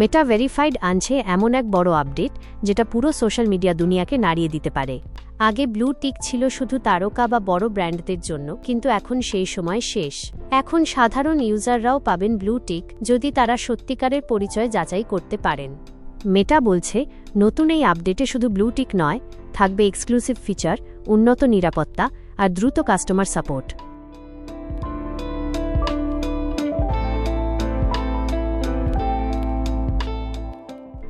মেটা verified আনছে এমন এক বড় আপডেট যেটা পুরো সোশ্যাল মিডিয়া দুনিয়াকে নাড়িয়ে দিতে পারে। আগে ব্লু টিক ছিল শুধু তারকা বা বড় ব্র্যান্ডদের জন্য, কিন্তু এখন সেই সময় শেষ। এখন সাধারণ ইউজাররাও পাবেন ব্লু টিক যদি তারা সত্যিকারের পরিচয় যাচাই করতে পারেন। মেটা বলছে, নতুন এই আপডেটে শুধু ব্লু টিক নয়, থাকবে এক্সক্লুসিভ ফিচার উন্নত নিরাপত্তা, আর দ্রুত কাস্টমার সাপোর্ট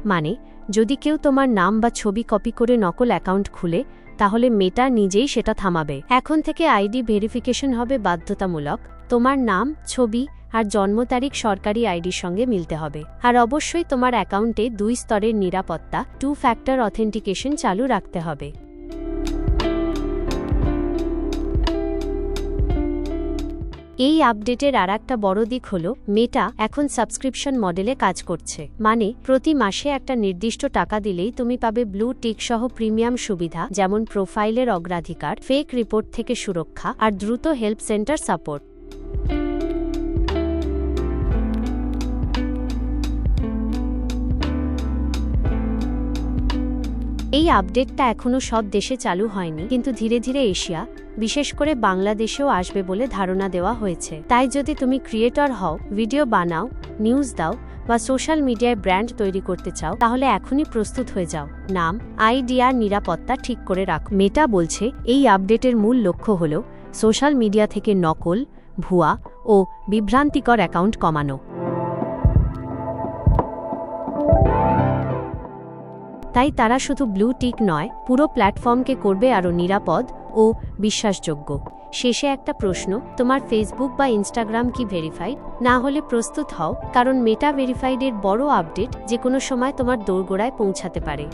মানে যদি কেউ তোমার নাম বা ছবি কপি করে নকল অ্যাকাউন্ট খুলে, তাহলে মেটা নিজেই সেটা থামাবে। এখন থেকে আইডি ভেরিফিকেশন হবে বাধ্যতামূলক। তোমার নাম, ছবি আর জন্ম তারিখ সরকারি আইডির সঙ্গে মিলতে হবে। আর অবশ্যই তোমার অ্যাকাউন্টে দুই স্তরের নিরাপত্তা টু ফ্যাক্টর অথেন্টিকেশন চালু রাখতে হবে। এই আপডেটের আর একটা বড় দিক হল মেটা এখন সাবস্ক্রিপশন মডেলে কাজ করছে। মানে প্রতি মাসে একটা নির্দিষ্ট টাকা দিলেই তুমি পাবে ব্লু টিক সহ প্রিমিয়াম সুবিধা, যেমন প্রোফাইলের অগ্রাধিকার ফেক রিপোর্ট থেকে সুরক্ষা, আর দ্রুত হেল্প সেন্টার সাপোর্ট এই আপডেটটা এখনও সব দেশে চালু হয়নি, কিন্তু ধীরে ধীরে এশিয়া, বিশেষ করে বাংলাদেশেও আসবে বলে ধারণা দেওয়া হয়েছে। তাই যদি তুমি ক্রিয়েটর হও, ভিডিও বানাও, নিউজ দাও বা সোশ্যাল মিডিয়ায় ব্র্যান্ড তৈরি করতে চাও, তাহলে এখনই প্রস্তুত হয়ে যাও। নাম আইডিয়ার নিরাপত্তা ঠিক করে রাখ। মেটা বলছে, এই আপডেটের মূল লক্ষ্য হল, সোশ্যাল মিডিয়া থেকে নকল, ভুয়া ও বিভ্রান্তিকর অ্যাকাউন্ট কমানো। তাই তারা শুধু ব্লু টিক নয়, পুরো প্ল্যাটফর্মকে করবে আরও নিরাপদ ও বিশ্বাসযোগ্য। শেষে একটা প্রশ্ন, তোমার ফেসবুক বা ইনস্টাগ্রাম কি ভেরিফাইড? না হলে প্রস্তুত হও, কারণ মেটা ভেরিফাইডের বড় আপডেট যে কোনো সময় তোমার দোরগোড়ায় পৌঁছাতে পারে।